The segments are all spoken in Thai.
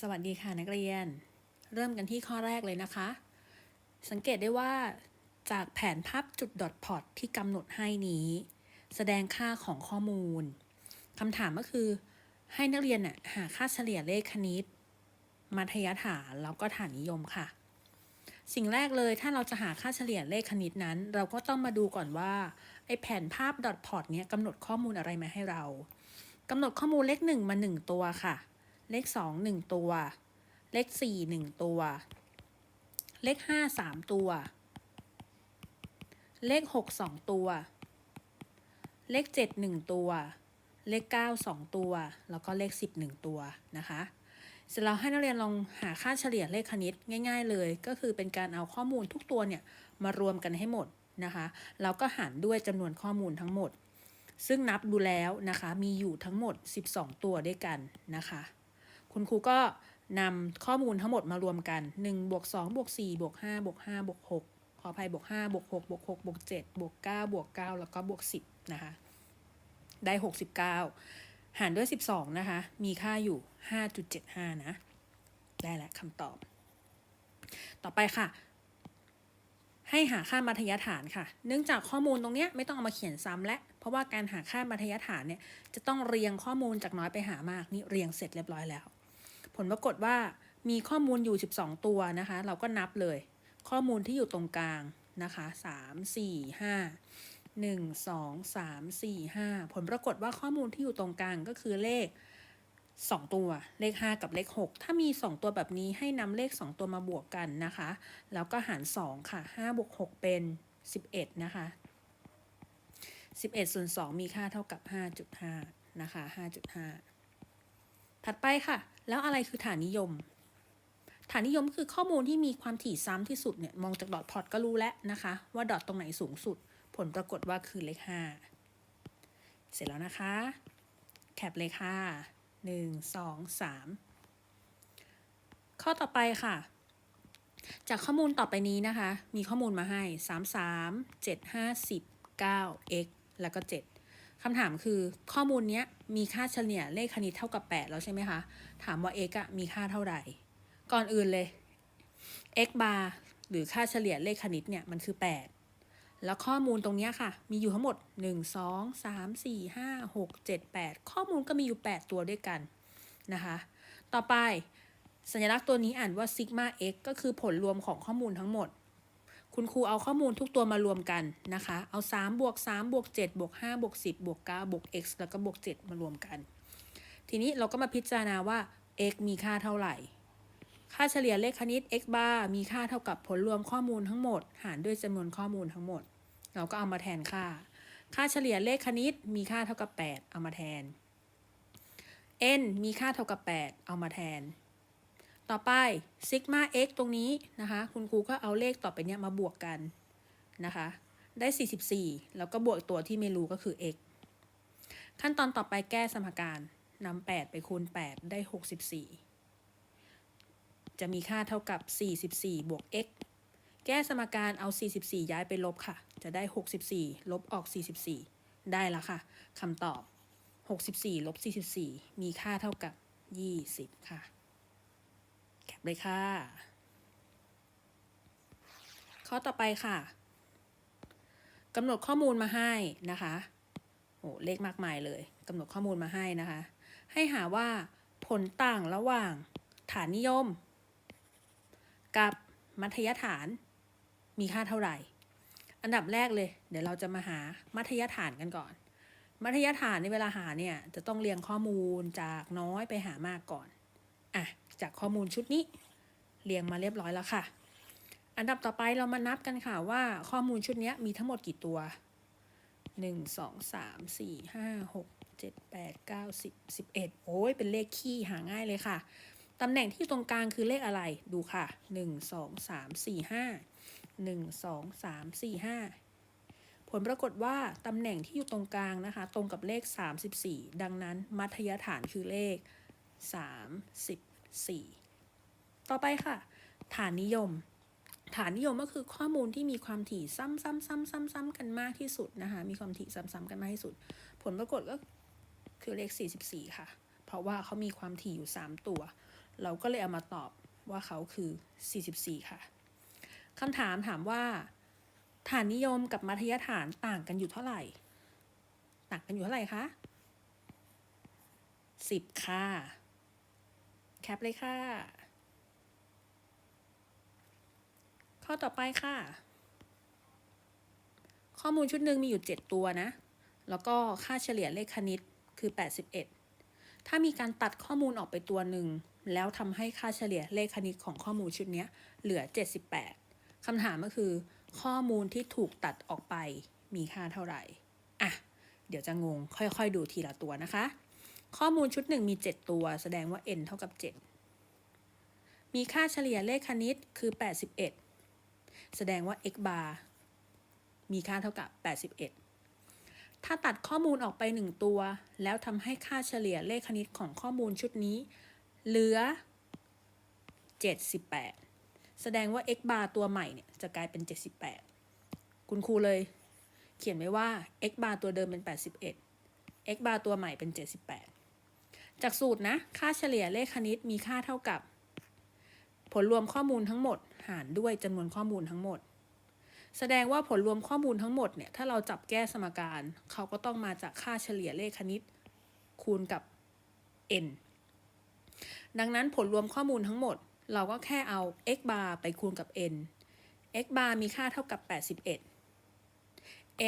สวัสดีค่ะนักเรียน เริ่มกันที่ข้อแรกเลยนะคะ สังเกตได้ว่า จากแผนภาพจุดดอทพอตที่กำหนดให้นี้ แสดงค่าของข้อมูลคำถามก็คือ ให้นักเรียนน่ะหาค่าเฉลี่ยเลขคณิต มัธยฐานแล้วก็ฐานนิยมค่ะ สิ่งแรกเลยถ้าเราจะหาค่าเฉลี่ยเลขคณิตนั้น เราก็ต้องมาดูก่อนว่าไอแผนภาพดอทพอตเนี้ยกำหนดข้อมูลอะไรมาให้เรากำหนดข้อมูลเลขหนึ่งมาหนึ่งตัวค่ะ เลขสองหนึ่งตัว เลขสี่หนึ่งตัว เลขห้าสามตัว เลขหกสองตัว เลขเจ็ดหนึ่งตัว เลขเก้าสองตัว แล้วก็เลขสิบหนึ่งตัวนะคะเสร็จแล้วให้นักเรียนลองหาค่าเฉลี่ยเลขคณิตง่าย ๆ เลย ก็คือเป็นการเอาข้อมูลทุกตัวเนี่ยมารวมกันให้หมดนะคะแล้วก็หารด้วยจำนวนข้อมูลทั้งหมด ซึ่งนับดูแล้วนะคะมีอยู่ทั้งหมด 12 ตัวด้วยกันนะคะ คุณครูก็นำข้อมูลทั้งหมดมารวมกัน1บวก2บวก4บวก5บวก5บวก6ขออภัยบวก5บวก6บวก6บวก7บวก9บวก9แล้วก็บวก 10 นะคะ ได้ 69 หารด้วย 12 นะคะ มีค่าอยู่ 5.75 นะ ได้แหละคำตอบ ต่อไปค่ะ ให้หาค่ามัธยฐานค่ะ เนื่องจากข้อมูลตรงเนี้ยไม่ต้องเอามาเขียนซ้ำและ เพราะว่าการหาค่ามัธยฐานเนี่ยจะต้องเรียงข้อมูลจากน้อยไปหามาก นี่เรียงเสร็จเรียบร้อยแล้ว ผลปรากฏว่ามีข้อมูลอยู่ 12 ตัวนะคะ เราก็นับเลย ข้อมูลที่อยู่ตรงกลางนะคะ3 4 5 1 2 3 4 5 ผลปรากฏว่าข้อมูลที่อยู่ตรงกลางก็คือเลข 2 ตัว เลข 5 กับเลข 6 ถ้ามี 2 ตัวแบบนี้ให้นำเลข 2 ตัวมาบวกกันนะคะ แล้วก็หาร 2 ค่ะ5บวก6เป็น 11 นะคะ 11ส่วน2มีค่าเท่ากับ 5.5 นะคะ 5.5 ถัดไปค่ะ แล้วอะไรคือฐานนิยม ฐานนิยมคือข้อมูลที่มีความถี่ซ้ำที่สุดเนี่ยมองจากดอทพอตก็รู้แล้วนะคะ ว่าดอทตรงไหนสูงสุด ผลปรากฏว่าคือเลข5เสร็จแล้วนะคะ แคปเลยค่ะ1 2 3ข้อต่อไปค่ะ จากข้อมูลต่อไปนี้นะคะ มีข้อมูลมาให้3 3 7 5 10 9 x แล้วก็7 คำถามคือข้อมูลเนี้ยมีค่าเฉลี่ยเลขคณิตเท่ากับ 8 แล้วใช่ไหมคะ ถามว่า x อะมีค่าเท่าไหร่ ก่อนอื่นเลย x bar หรือค่าเฉลี่ยเลขคณิตเนี่ยมันคือ 8 แล้วข้อมูลตรงนี้ค่ะ มีอยู่ทั้งหมด 1 2 3 4 5 6 7 8 ข้อมูลก็มีอยู่ 8 ตัวด้วยกันนะคะ ต่อไปสัญลักษณ์ตัวนี้อ่านว่า sigma x ก็คือผลรวมของข้อมูลทั้งหมด คุณครูเอาข้อมูลทุกตัวมารวมกันนะคะ เอา3บวก3บวก7บวก5บวก10บวก9บวก x แล้วก็บวก 7 มารวมกัน ทีนี้เราก็มาพิจารณาว่า x มีค่าเท่าไหร่ ค่าเฉลี่ยเลขคณิต x bar มีค่าเท่ากับผลรวมข้อมูลทั้งหมด หารด้วยจำนวนข้อมูลทั้งหมด เราก็เอามาแทนค่า ค่าเฉลี่ยเลขคณิตมีค่าเท่ากับ 8 เอามาแทน n มีค่าเท่ากับ 8 เอามาแทน ต่อไปซิกมา x ตรงนี้นะคะ คุณครูก็เอาเลขต่อไปเนี้ยมาบวกกันนะคะ ได้ 44 แล้วก็บวกตัวที่ไม่รู้ก็คือ x ขั้นตอนต่อไปแก้สมการนำ8 ไปคูณ 8 ได้ 64 จะมีค่าเท่ากับ 44 บวก x แก้สมการเอา 44 ย้ายไปลบค่ะ จะได้ 64 ลบออก 44 ได้แล้วค่ะคำตอบ 64 ลบ 44 มีค่าเท่ากับ 20 ค่ะแคป เลยค่ะ ข้อต่อไปค่ะกำหนดข้อมูลมาให้นะคะโอ้เลขมากมายเลยกำหนดข้อมูลมาให้นะคะ ให้หาว่าผลต่างระหว่างฐานนิยม กับมัธยฐานมีค่าเท่าไหร่ อันดับแรกเลย เดี๋ยวเราจะมาหามัธยฐานกันก่อน มัธยฐานในเวลาหาเนี่ยจะต้องเรียงข้อมูลจากน้อยไปหามากก่อน อะ จากข้อมูลชุดนี้เรียงมาเรียบร้อยแล้วค่ะ อันดับต่อไปเรามานับกันค่ะว่าข้อมูลชุดนี้มีทั้งหมดกี่ตัว 1 2 3 4 5 6 7 8 9 10 11 โอ้ยเป็นเลขคี่หาง่ายเลยค่ะ ตำแหน่งที่ตรงกลางคือเลขอะไรดูค่ะ 1 2 3 4 5 1 2 3 4 5 ผลปรากฏว่าตำแหน่งที่อยู่ตรงกลางนะคะ ตรงกับเลข 34 ดังนั้นมัธยฐานคือเลข 34 ต่อไปค่ะ ฐานนิยม ฐานนิยมก็คือข้อมูลที่มีความถี่ซ้ำๆๆๆๆกันมากที่สุดนะคะ มีความถี่ซ้ำๆกันมากที่สุด ผลปรากฏก็คือเลข 44 ค่ะ เพราะว่าเขามีความถี่อยู่ 3 ตัว เราก็เลยเอามาตอบว่าเขาคือ 44 ค่ะคำถามถามว่า ฐานนิยมกับมัธยฐานต่างกันอยู่เท่าไหร่ ต่างกันอยู่เท่าไหร่คะ 10 ค่ะ แคปเลยค่ะ ข้อต่อไปค่ะ ข้อมูลชุดหนึ่งมีอยู่ 7 ตัวนะ แล้วก็ค่าเฉลี่ยเลขคณิตคือ 81 ถ้ามีการตัดข้อมูลออกไปตัวหนึ่ง แล้วทำให้ค่าเฉลี่ยเลขคณิตของข้อมูลชุดนี้เหลือ 78 คำถามก็คือ ข้อมูลที่ถูกตัดออกไปมีค่าเท่าไหร่ อะ เดี๋ยวจะงงค่อยๆดูทีละตัวนะคะ ข้อมูลชุดหนึ่งมี 7 ตัว แสดงว่า n เท่ากับ 7 มีค่าเฉลี่ยเลขคณิตคือ 81 แสดงว่า x bar มีค่าเท่ากับ 81 ถ้าตัดข้อมูลออกไป 1 ตัว แล้วทำให้ค่าเฉลี่ยเลขคณิตของข้อมูลชุดนี้ เหลือ 78 แสดงว่า x bar ตัวใหม่เนี่ยจะกลายเป็น 78 คุณครูเลย เขียนไว้ว่า x bar ตัวเดิมเป็น 81 x bar ตัวใหม่เป็น 78 จากสูตรนะ ค่าเฉลี่ยเลขคณิตมีค่าเท่ากับ ผลรวมข้อมูลทั้งหมด หารด้วยจำนวนข้อมูลทั้งหมด แสดงว่าผลรวมข้อมูลทั้งหมดเนี่ยถ้าเราจับแก้สมการ เขาก็ต้องมาจากค่าเฉลี่ยเลขคณิต คูณกับ n ดังนั้นผลรวมข้อมูลทั้งหมด เราก็แค่เอา x bar ไปคูณกับ n x bar มีค่าเท่ากับ 81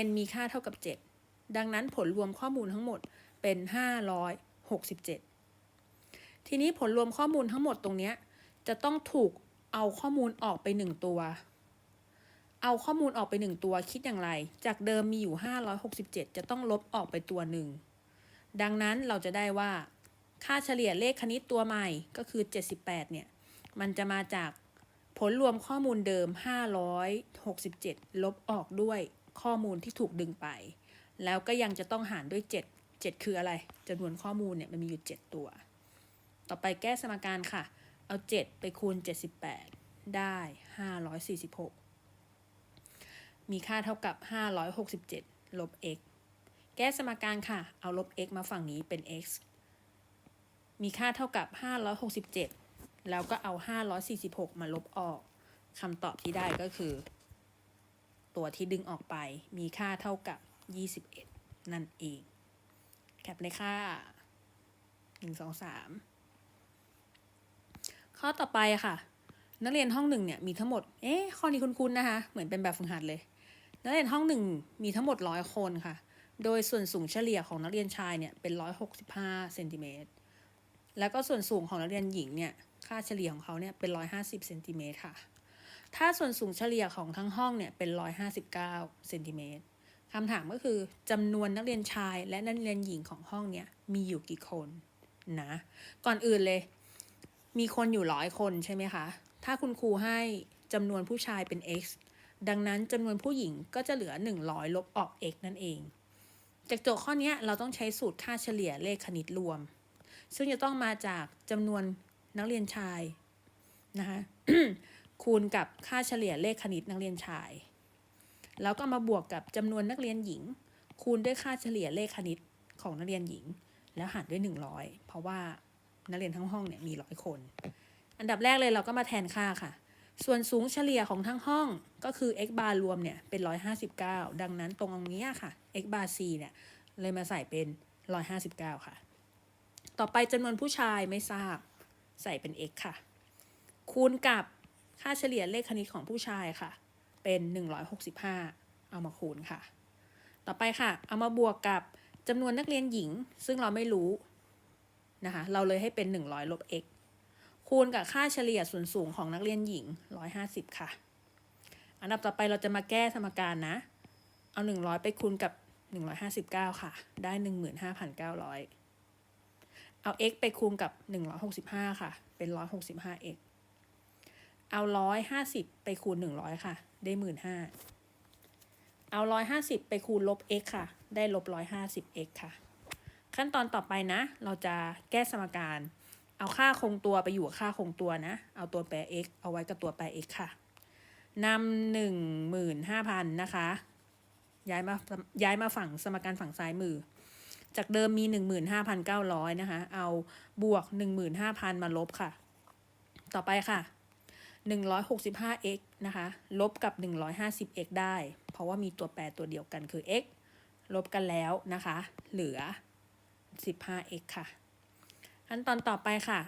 n มีค่าเท่ากับ 7 ดังนั้นผลรวมข้อมูลทั้งหมดเป็น 67 ทีนี้ผลรวมข้อมูลทั้งหมดตรงนี้จะต้องถูกเอาข้อมูลออกไป 1 ตัว เอาข้อมูลออกไป 1 ตัวคิดอย่างไร จากเดิมมีอยู่ 567 จะต้องลบออกไปตัวหนึ่ง ดังนั้นเราจะได้ว่า ค่าเฉลี่ยเลขคณิตตัวใหม่ก็คือ 78 เนี่ย มันจะมาจากผลรวมข้อมูลเดิม 567 ลบออกด้วยข้อมูลที่ถูกดึงไป แล้วก็ยังจะต้องหารด้วย 7 7 คืออะไรจำนวนข้อมูลเนี่ยมันมีอยู่ 7 ตัว ต่อไปแก้สมการค่ะ เอา 7 ไปคูณ 78 ได้ 546 มีค่าเท่ากับ 567 ลบ x แก้สมการค่ะ เอาลบ x มาฝั่งนี้เป็น x มีค่าเท่ากับ 567 แล้วก็เอา 546 มาลบออก คำตอบที่ได้ก็คือ ตัวที่ดึงออกไปมีค่าเท่ากับ 21 นั่นเอง แคปเลยค่ะ1 2 3ข้อต่อไปค่ะ นักเรียนห้องหนึ่งเนี่ยมีทั้งหมด เอ๊ะข้อนี้คุ้นๆนะคะ เหมือนเป็นแบบฝึกหัดเลย นักเรียนห้องหนึ่งมีทั้งหมดร้อยคนค่ะ โดยส่วนสูงเฉลี่ยของนักเรียนชายเนี่ยเป็น165เซนติเมตร แล้วก็ส่วนสูงของนักเรียนหญิงเนี่ย ค่าเฉลี่ยของเขาเนี่ยเป็น150เซนติเมตรค่ะ ถ้าส่วนสูงเฉลี่ยของทั้งห้องเนี่ยเป็น159เซนติเมตร คำถามก็คือจำนวนนักเรียนชายและนักเรียนหญิงของห้องเนี่ยมีอยู่กี่คนนะก่อนอื่นเลย มีคนอยู่ร้อยคนใช่ไหมคะ ถ้าคุณครูให้จำนวนผู้ชายเป็น x ดังนั้นจำนวนผู้หญิงก็จะเหลือ 100 ลบออก x นั่นเอง จากโจทย์ข้อนี้เราต้องใช้สูตรค่าเฉลี่ยเลขคณิตรวม ซึ่งจะต้องมาจากจำนวนนักเรียนชายนะคะคูณกับค่าเฉลี่ยเลขคณิตนักเรียนชาย แล้วก็มาบวกกับจำนวนนักเรียนหญิง คูณด้วยค่าเฉลี่ยเลขคณิตของนักเรียนหญิง แล้วหารด้วย 100 เพราะว่านักเรียนทั้งห้องเนี่ยมีร้อยคน อันดับแรกเลยเราก็มาแทนค่าค่ะ ส่วนสูงเฉลี่ยของทั้งห้องก็คือ x bar รวมเนี่ยเป็น 159 ดังนั้นตรงตรงนี้ค่ะ x bar c เนี่ยเลยมาใส่เป็น 159 ค่ะ ต่อไปจำนวนผู้ชายไม่ทราบใส่เป็น x ค่ะ คูณกับค่าเฉลี่ยเลขคณิตของผู้ชายค่ะ เป็น 165 เอามาคูณค่ะ ต่อไปค่ะ เอามาบวกกับจำนวนนักเรียนหญิง ซึ่งเราไม่รู้นะคะ เราเลยให้เป็น 100 ลบ x คูณกับค่าเฉลี่ยส่วนสูงของนักเรียนหญิง 150 ค่ะ อันดับต่อไปเราจะมาแก้สมการนะ เอา 100 ไปคูณกับ 159 ค่ะ ได้ 15,900 เอา x ไปคูณกับ 165 ค่ะ เป็น 165x เอา 150 ไปคูณ 100 ค่ะ ได้15,000เอา150ไปคูณลบ x ค่ะ ได้ลบ 150x ค่ะ ขั้นตอนต่อไปนะ เราจะแก้สมการ เอาค่าคงตัวไปอยู่กับค่าคงตัวนะ เอาตัวแปร x เอาไว้กับตัวแปร x ค่ะนำหนึ่งหมื่นห้าพันนะคะ ย้ายมาย้ายมาฝั่งสมการฝั่งซ้ายมือ จากเดิมมีหนึ่งหมื่นห้าพันเก้าร้อยนะคะ เอาบวกหนึ่งหมื่นห้าพันมาลบค่ะ ต่อไปค่ะ 165x นะคะ ลบกับ 150x ได้ เพราะว่ามีตัวแปรตัวเดียวกันคือ x ลบกันแล้วนะคะ เหลือ 15x ค่ะ ขั้นตอนต่อไปค่ะ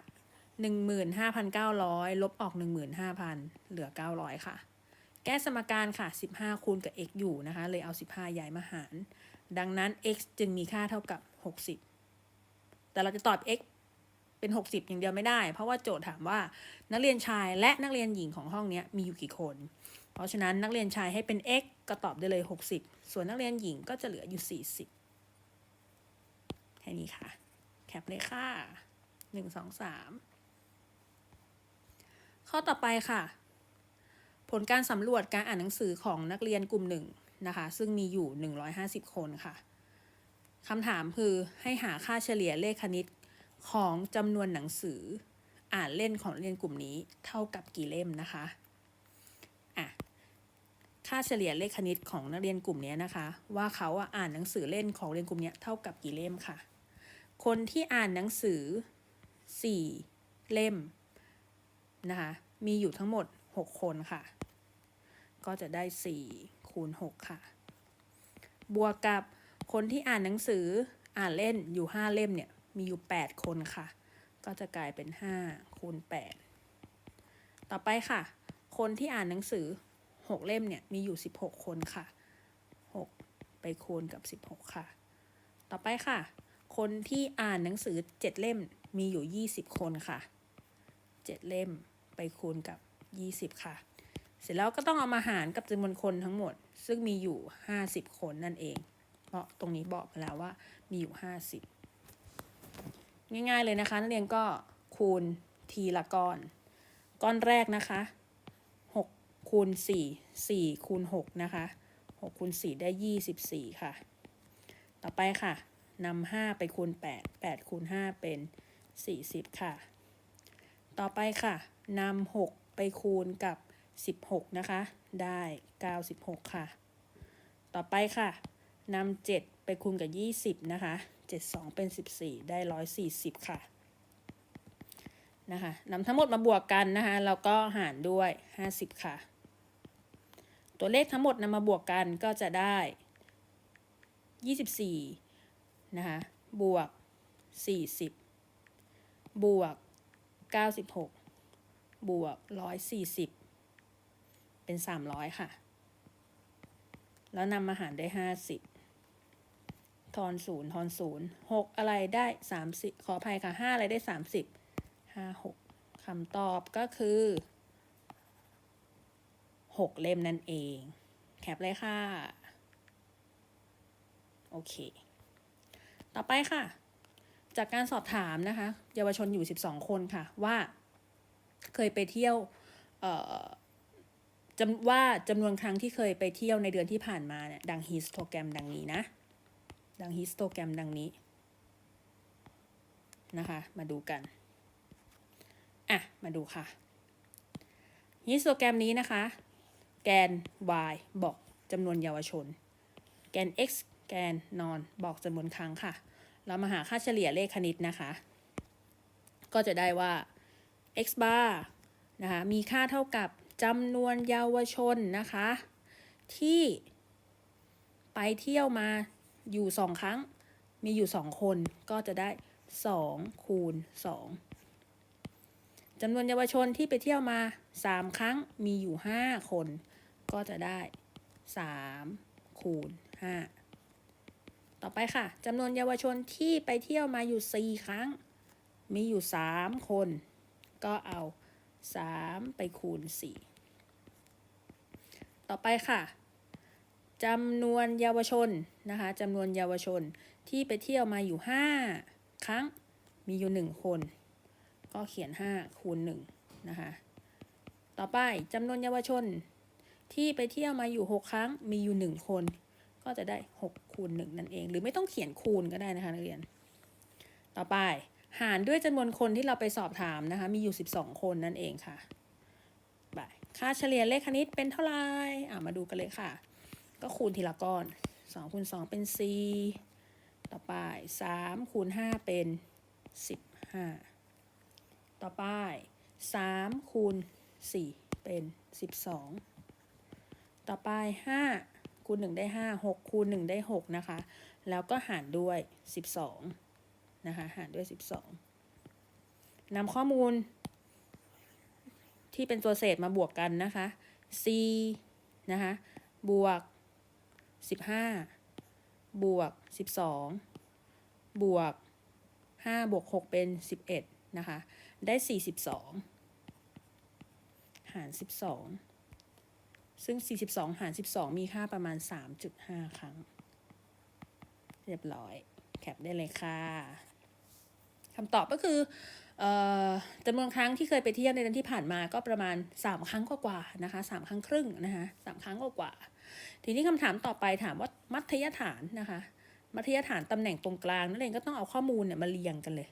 15,900 ลบออก 15,000 เหลือ 900 ค่ะ แก้สมการค่ะ 15 คูณกับ x อยู่นะคะ เลยเอา 15 ย้ายมาหาร ดังนั้น x จึงมีค่าเท่ากับ 60 แต่เราจะตอบ x เป็น 60 อย่างเดียวไม่ได้ เพราะว่าโจทย์ถามว่านักเรียนชายและนักเรียนหญิงของห้องนี้มีอยู่กี่คน เพราะฉะนั้นนักเรียนชายให้เป็น x ก็ตอบได้เลย 60 ส่วนนักเรียนหญิงก็จะเหลืออยู่ 40 แค่นี้ค่ะ แคปเลยค่ะ 1 2 3 ข้อต่อไปค่ะ ผลการสำรวจการอ่านหนังสือของนักเรียนกลุ่มหนึ่งนะคะ ซึ่งมีอยู่ 150 คนค่ะคำถามคือให้หาค่าเฉลี่ยเลขคณิต ของจำนวนหนังสือ อ่านเล่นของเรียนกลุ่มนี้เท่ากับกี่เล่มนะคะอะค่าเฉลี่ยเลขคณิตของนักเรียนกลุ่มนี้นะคะ ว่าเขาอะอ่านหนังสือเล่นของเรียนกลุ่มนี้เท่ากับกี่เล่มค่ะ คนที่อ่านหนังสือ 4 เล่มนะคะมีอยู่ทั้งหมด 6 คนค่ะ ก็จะได้ 4 คูณ 6 ค่ะ บวกกับคนที่อ่านหนังสืออ่านเล่นอยู่ 5 เล่มเนี่ย มีอยู่ 8 คนค่ะ ก็จะกลายเป็น 5 คูณ 8 ต่อไปค่ะ คนที่อ่านหนังสือ 6 เล่มเนี่ย มีอยู่ 16 คนค่ะ 6 ไปคูณกับ 16 ค่ะ ต่อไปค่ะ คนที่อ่านหนังสือ 7 เล่มมีอยู่ 20 คนค่ะ 7 เล่มไปคูณกับ 20 ค่ะ เสร็จแล้วก็ต้องเอามาหารกับจำนวนคนทั้งหมด ซึ่งมีอยู่ 50 คนนั่นเอง เพราะตรงนี้บอกมาแล้วว่ามีอยู่ 50 ง่าย ๆ เลยนะคะ นักเรียนก็คูณทีละก้อน ก้อนแรกนะคะ6คูณ4 4คูณ6นะคะ6คูณ4ได้ 24 ค่ะ ต่อไปค่ะนำ5ไปคูณ 8 8คูณ5เป็น 40 ค่ะ ต่อไปค่ะนำ6ไปคูณกับ 16 นะคะ ได้ 96 ค่ะ ต่อไปค่ะนำ7ไปคูณกับ 20 นะคะ 72เป็น14ได้140ค่ะนะคะนำทั้งหมดมาบวกกันนะคะ แล้วก็หารด้วย50ค่ะ ตัวเลขทั้งหมดนำมาบวกกันก็จะได้24นะคะบวก40บวก96บวก140เป็น300ค่ะ แล้วนำมาหารได้50 ทอนศูนย์ทอนศูนย์หกอะไรได้30ขออภัยค่ะ5อะไรได้30 5 6คำตอบก็คือ6เล่มนั่นเอง แคปเลยค่ะ โอเค ต่อไปค่ะ จากการสอบถามนะคะ เยาวชนอยู่12คนค่ะว่าเคยไปเที่ยวจำว่าจำนวนครั้งที่เคยไปเที่ยวในเดือนที่ผ่านมาเนี่ยดังฮิสโตแกรมดังนี้นะ ดังฮิสโตแกรมดังนี้นะคะ มาดูกัน อะ มาดูค่ะฮิสโตแกรมนี้นะคะ แกน y บอกจำนวนเยาวชน แกน x แกนนอนบอกจำนวนครั้งค่ะ เรามาหาค่าเฉลี่ยเลขคณิตนะคะ ก็จะได้ว่า x bar นะคะ มีค่าเท่ากับจำนวนเยาวชนนะคะ ที่ไปเที่ยวมา อยู่สองครั้ง มีอยู่สองคนก็จะได้สองคูณสองจำนวนเยาวชนที่ไปเที่ยวมาสามครั้งมีอยู่ห้าคน ก็จะได้สามคูณห้าต่อไปค่ะจำนวนเยาวชนที่ไปเที่ยวมาอยู่สี่ครั้ง มีอยู่สามคน ก็เอาสามไปคูณสี่ต่อไปค่ะ จำนวนเยาวชนนะคะจำนวนเยาวชนที่ไปเที่ยวมาอยู่ห้าครั้งมีอยู่หนึ่งคน ก็เขียนห้าคูณหนึ่งนะคะต่อไปจำนวนเยาวชนที่ไปเที่ยวมาอยู่หกครั้งมีอยู่หนึ่งคน ก็จะได้หกคูณหนึ่งนั่นเอง หรือไม่ต้องเขียนคูณก็ได้นะคะนักเรียน ต่อไปหารด้วยจำนวนคนที่เราไปสอบถามนะคะมีอยู่ 12 คนนั่นเองค่ะบค่าเฉลี่ยเลขคณิตเป็นเท่าไหร่อ่ามาดูกันเลยค่ะ ก็คูณทีละก้อน2คูณ2เป็น4ต่อไป3คูณ5เป็น15ต่อไปสามคูณสี่เป็นสิบสองต่อไปห้าคูณหนึ่งได้ห้าหกคูณหนึ่งได้หกนะคะ แล้วก็หารด้วยสิบสองนะคะ หารด้วยสิบสองนำข้อมูล ที่เป็นตัวเศษมาบวกกันนะคะ c นะคะ บวก สิบห้าบวกสิบสองบวกห้าบวกหกเป็นสิบเอ็ดนะคะ ได้สี่สิบสองหารสิบสองซึ่งสี่สิบสองหารสิบสองมีค่าประมาณสามจุดห้าครั้ง เรียบร้อย แคปได้เลยค่ะ คำตอบก็คือจำนวนครั้งที่เคยไปเที่ยวในเดือนที่ผ่านมาก็ประมาณ 3 ครั้งกว่าๆนะคะสครั้งครึ่งนะคะสครั้งกว่าๆทีนี้คำถามต่อไปถามว่ามัธยฐานนะคะ มัธยฐานตำแหน่งตรงกลางนั่นเองก็ต้องเอาข้อมูลเนี่ยมาเรียงกันเลย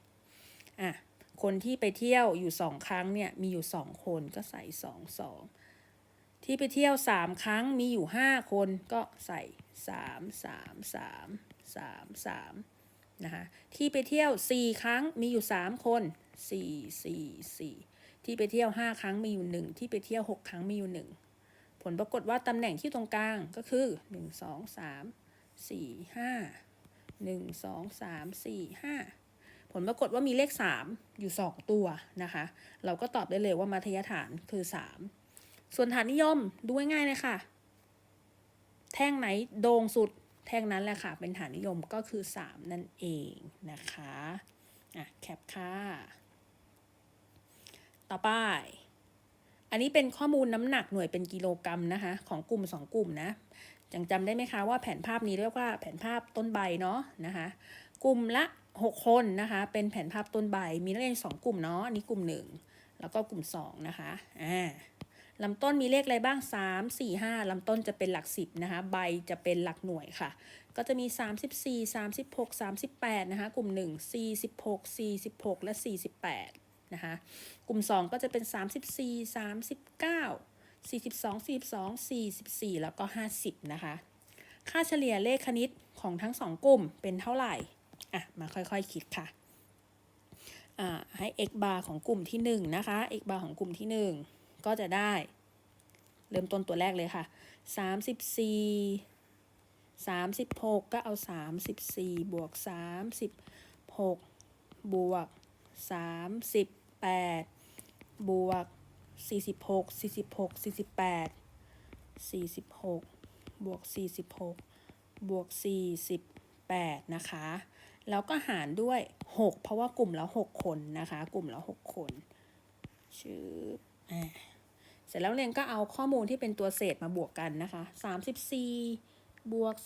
อะคนที่ไปเที่ยวอยู่ 2 ครั้งเนี่ยมีอยู่ 2 คนก็ใส่ 2 2 ที่ไปเที่ยว 3 ครั้งมีอยู่ 5 คนก็ใส่ 3 3 3 3 3 นะคะที่ไปเที่ยวสี่ครั้งมีอยู่สามคนสี่สี่สี่ที่ไปเที่ยวห้าครั้งมีอยู่หนึ่งที่ไปเที่ยวหกครั้งมีอยู่หนึ่งผลปรากฏว่าตำแหน่งที่ตรงกลางก็คือหนึ่งสองสามสี่ห้าหนึ่งสองสามสี่ห้าผลปรากฏว่ามีเลขสามอยู่สองตัวนะคะ เราก็ตอบได้เลยว่ามัธยฐานคือสามส่วนฐานนิยมดูง่ายๆเลยค่ะ แท่งไหนโด่งสุด แท่งนั้นแหละค่ะ เป็นฐานนิยมก็คือสามนั่นเองนะคะ อะ แคปค่ะ ต่อไป อันนี้เป็นข้อมูลน้ำหนักหน่วยเป็นกิโลกรัมนะคะ ของกลุ่มสองกลุ่มนะยังจำได้ไหมคะว่าแผนภาพนี้เรียกว่าแผนภาพต้นใบเนาะนะคะ กลุ่มละ 6 คนนะคะ เป็นแผนภาพต้นใบ มีนักเรียนสองกลุ่มเนาะอันนี้กลุ่ม 1 แล้วก็กลุ่ม 2 นะคะ อ่า ลำต้นมีเลขอะไรบ้าง 3 4 5ลำต้นจะเป็นหลัก 10นะคะ ใบจะเป็นหลักหน่วยค่ะ ก็จะมี 34 36 38นะคะ กลุ่ม 1 46 46 และ 48นะคะกลุ่ม 2 ก็จะเป็น 34 39 42 42 44 แล้วก็ 50 นะคะ ค่าเฉลี่ยเลขคณิตของทั้งสองกลุ่มเป็นเท่าไหร่ อะ มาค่อยๆคคิดค่ะ อ่า ให้ x bar ของกลุ่มที่ 1 นะคะ x bar ของกลุ่มที่ 1 ก็จะได้ เริ่มต้นตัวแรกเลยค่ะ34 36ก็เอา34บวก36บวก38บวก46 46 48 46บวก46บวก48นะคะ แล้วก็หารด้วย6เพราะว่ากลุ่มละ6คนนะคะ กลุ่มละ6คนชื่ออ่า เสร็จแล้วเรียนก็เอาข้อมูลที่เป็นตัวเศษมาบวกกันนะคะ 34 บวก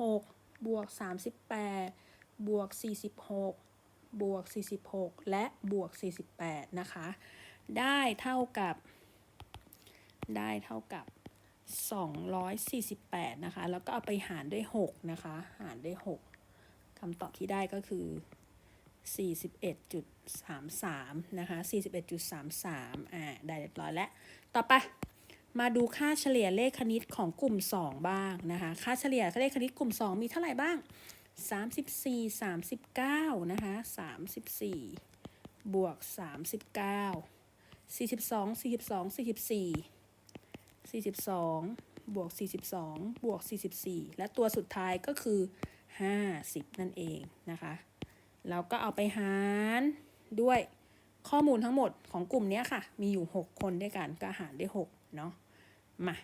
36 บวก 38 บวก 46 บวก 46 และบวก 48 นะคะ ได้เท่ากับ ได้เท่ากับ 248 นะคะ แล้วก็เอาไปหารด้วย 6 นะคะ หารด้วย 6คำตอบที่ได้ก็คือ 41.33 นะคะ 41.33 อ่า ได้เรียบร้อยแล้ว ต่อไป มาดูค่าเฉลี่ยเลขคณิตของกลุ่ม 2 บ้างนะคะ ค่าเฉลี่ยเลขคณิตกลุ่ม 2 มีเท่าไหร่บ้าง 34 39 นะคะ 34 บวก 39 42 42 44 42 บวก 42 บวก 44 และตัวสุดท้ายก็คือ 50 นั่นเองนะคะ แล้วก็เอาไปหารด้วยข้อมูลทั้งหมดของกลุ่มนี้ค่ะ มีอยู่ 6 คนด้วยกันก็หารด้วย6เนาะมา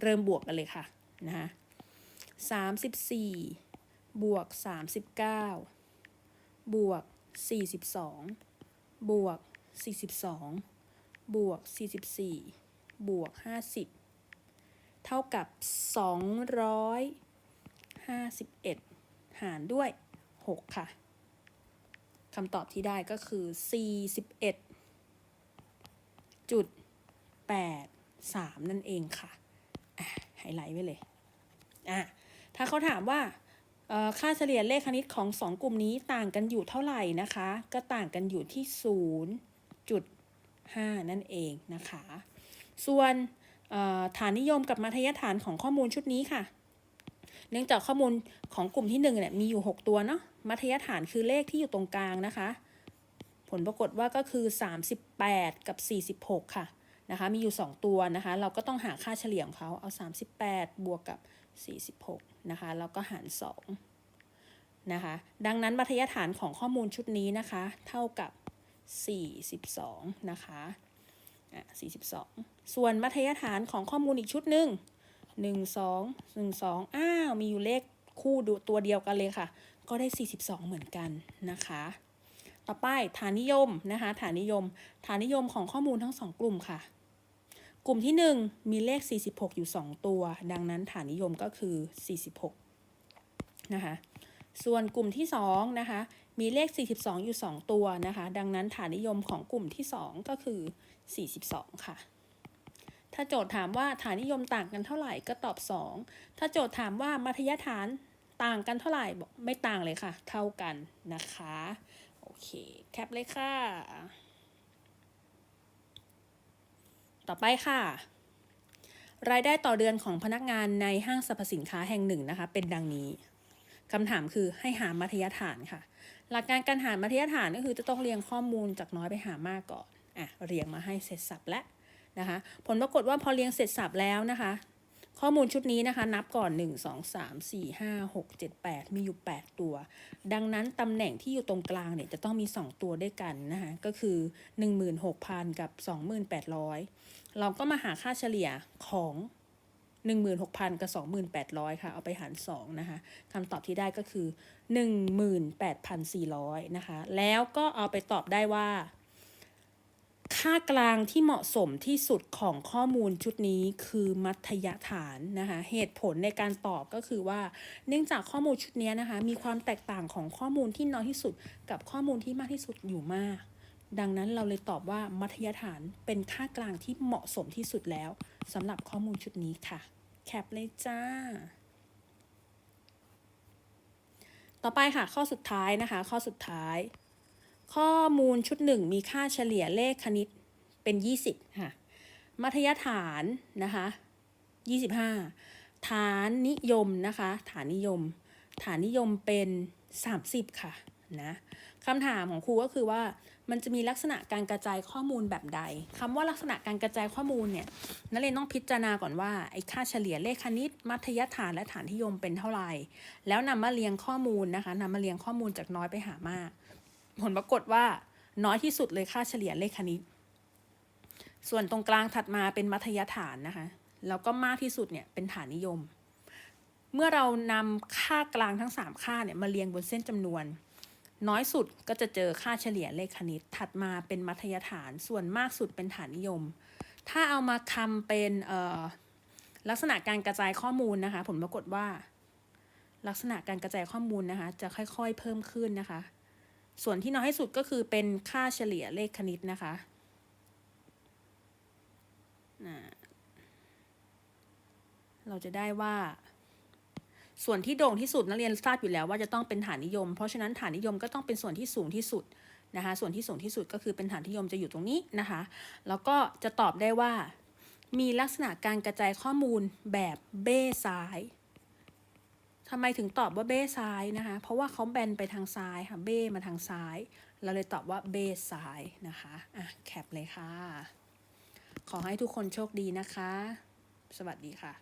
เริ่มบวกกันเลยค่ะนะฮะสามสิบสี่บวกสามสิบเก้าบวกสี่สิบสองบวกสี่สิบสองบวกสี่สิบสี่บวกห้าสิบเท่ากับสองร้อยห้าสิบเอ็ดหารด้วย 6 ค่ะคำตอบที่ได้ก็คือ 41จุด83 นั่นเองค่ะไฮไลท์ไว้เลยอะถ้าเขาถามว่าค่าเฉลี่ยเลขคณิตของ 2 กลุ่มนี้ต่างกันอยู่เท่าไหร่นะคะ ก็ต่างกันอยู่ที่ 0.5 นั่นเองนะคะ ส่วนฐานนิยมกับมัธยฐานของข้อมูลชุดนี้ค่ะ เนื่องจากข้อมูลของกลุ่มที่1เนี่ยมีอยู่ 6 ตัวเนาะ มัธยฐานคือเลขที่อยู่ตรงกลางนะคะ ผลปรากฏว่าก็คือ 38 กับ 46 ค่ะนะคะ มีอยู่ 2 ตัวนะคะ เราก็ต้องหาค่าเฉลี่ยของเขาเอา 38 บวกกับ 46 นะคะ แล้วก็หาร 2 นะคะ ดังนั้นมัธยฐานของข้อมูลชุดนี้นะคะ เท่ากับ 42 นะคะอะ42 ส่วนมัธยฐานของข้อมูลอีกชุดหนึ่ง1 2 1 2 อ้าว มีอยู่เลขคู่ตัวเดียวกันเลยค่ะ ก็ได้ 42 เหมือนกันนะคะ ต่อไปฐานนิยมนะคะฐานนิยม ฐานนิยมของข้อมูลทั้งสองกลุ่มค่ะ กลุ่มที่ 1 มีเลข 46 อยู่ 2 ตัว ดังนั้นฐานนิยมก็คือ 46 นะคะส่วนกลุ่มที่2นะคะมีเลข 42 อยู่ 2 ตัวนะคะ ดังนั้นฐานนิยมของกลุ่มที่ 2 ก็คือ 42 ค่ะ ถ้าโจทย์ถามว่าฐานนิยมต่างกันเท่าไหร่ก็ตอบ 2 ถ้าโจทย์ถามว่ามัธยฐาน ต่างกันเท่าไหร่บอกไม่ต่างเลยค่ะ เท่ากันนะคะ โอเคแคปเลยค่ะ ต่อไปค่ะ รายได้ต่อเดือนของพนักงานในห้างสรรพสินค้าแห่งหนึ่งนะคะ เป็นดังนี้คำถามคือให้หามัธยฐานค่ะ หลักการการหามัธยฐานก็คือจะต้องเรียงข้อมูลจากน้อยไปหามากก่อนอะเรียงมาให้เสร็จสับแล้วนะคะ ผลปรากฏว่าพอเรียงเสร็จสับแล้วนะคะ ข้อมูลชุดนี้นะคะ นับก่อน 1 2 3 4 5 6 7 8 มีอยู่ 8 ตัว ดังนั้นตำแหน่งที่อยู่ตรงกลางเนี่ยจะต้องมี 2 ตัวด้วยกันนะคะก็คือ 16,000 กับ 2,800เราก็มาหาค่าเฉลี่ยของ 16,000 กับ 2,800 ค่ะ เอาไปหาร 2 นะคะคำตอบที่ได้ก็คือ 18,400 นะคะ แล้วก็เอาไปตอบได้ว่า ค่ากลางที่เหมาะสมที่สุดของข้อมูลชุดนี้คือมัธยฐานนะคะเหตุผลในการตอบก็คือว่า เนื่องจากข้อมูลชุดนี้นะคะมีความแตกต่างของข้อมูลที่น้อยที่สุด กับข้อมูลที่มากที่สุดอยู่มาก ดังนั้นเราเลยตอบว่ามัธยฐานเป็นค่ากลางที่เหมาะสมที่สุดแล้วสำหรับข้อมูลชุดนี้ค่ะแคปเลยจ้าต่อไปค่ะข้อสุดท้ายนะคะ ข้อสุดท้าย ข้อมูลชุดหนึ่งมีค่าเฉลี่ยเลขคณิตเป็น 20 ค่ะ มัธยฐานนะคะ25 ฐานนิยมนะคะ ฐานนิยม ฐานนิยมเป็น 30 ค่ะนะคำถามของครูก็คือว่ามันจะมีลักษณะการกระจายข้อมูลแบบใดคำว่าลักษณะการกระจายข้อมูลเนี่ยนักเรียนต้องพิจารณาก่อนว่าไอ้ค่าเฉลี่ยเลขคณิต มัธยฐานและฐานนิยมเป็นเท่าไหร่ แล้วนำมาเรียงข้อมูลนะคะนำมาเรียงข้อมูลจากน้อยไปหามาก ผลปรากฏว่าน้อยที่สุดเลยค่าเฉลี่ยเลขคณิต ส่วนตรงกลางถัดมาเป็นมัธยฐานนะคะ แล้วก็มากที่สุดเนี่ยเป็นฐานนิยม เมื่อเรานำค่ากลางทั้ง 3 ค่าเนี่ยมาเรียงบนเส้นจำนวน น้อยสุดก็จะเจอค่าเฉลี่ยเลขคณิต ถัดมาเป็นมัธยฐาน ส่วนมากสุดเป็นฐานนิยม ถ้าเอามาคำเป็นลักษณะการกระจายข้อมูลนะคะ ผลปรากฏว่า ลักษณะการกระจายข้อมูลนะคะ จะค่อยๆเพิ่มขึ้นนะคะ ส่วนที่น้อยที่สุดก็คือเป็นค่าเฉลี่ยเลขคณิตนะคะเราจะได้ว่า ส่วนที่โด่งที่สุดนักเรียนทราบอยู่แล้วว่าจะต้องเป็นฐานนิยม เพราะฉะนั้นฐานนิยมก็ต้องเป็นส่วนที่สูงที่สุดนะคะส่วนที่สูงที่สุดก็คือเป็นฐานนิยมจะอยู่ตรงนี้นะคะแล้วก็จะตอบได้ว่า มีลักษณะการกระจายข้อมูลแบบเบ้ซ้าย ทำไมถึงตอบว่าเบ้ซ้ายนะคะ เพราะว่าเขาแบนไปทางซ้ายค่ะเบ้มาทางซ้าย เราเลยตอบว่าเบ้ซ้ายนะคะอะแคปเลยค่ะ ขอให้ทุกคนโชคดีนะคะ สวัสดีค่ะ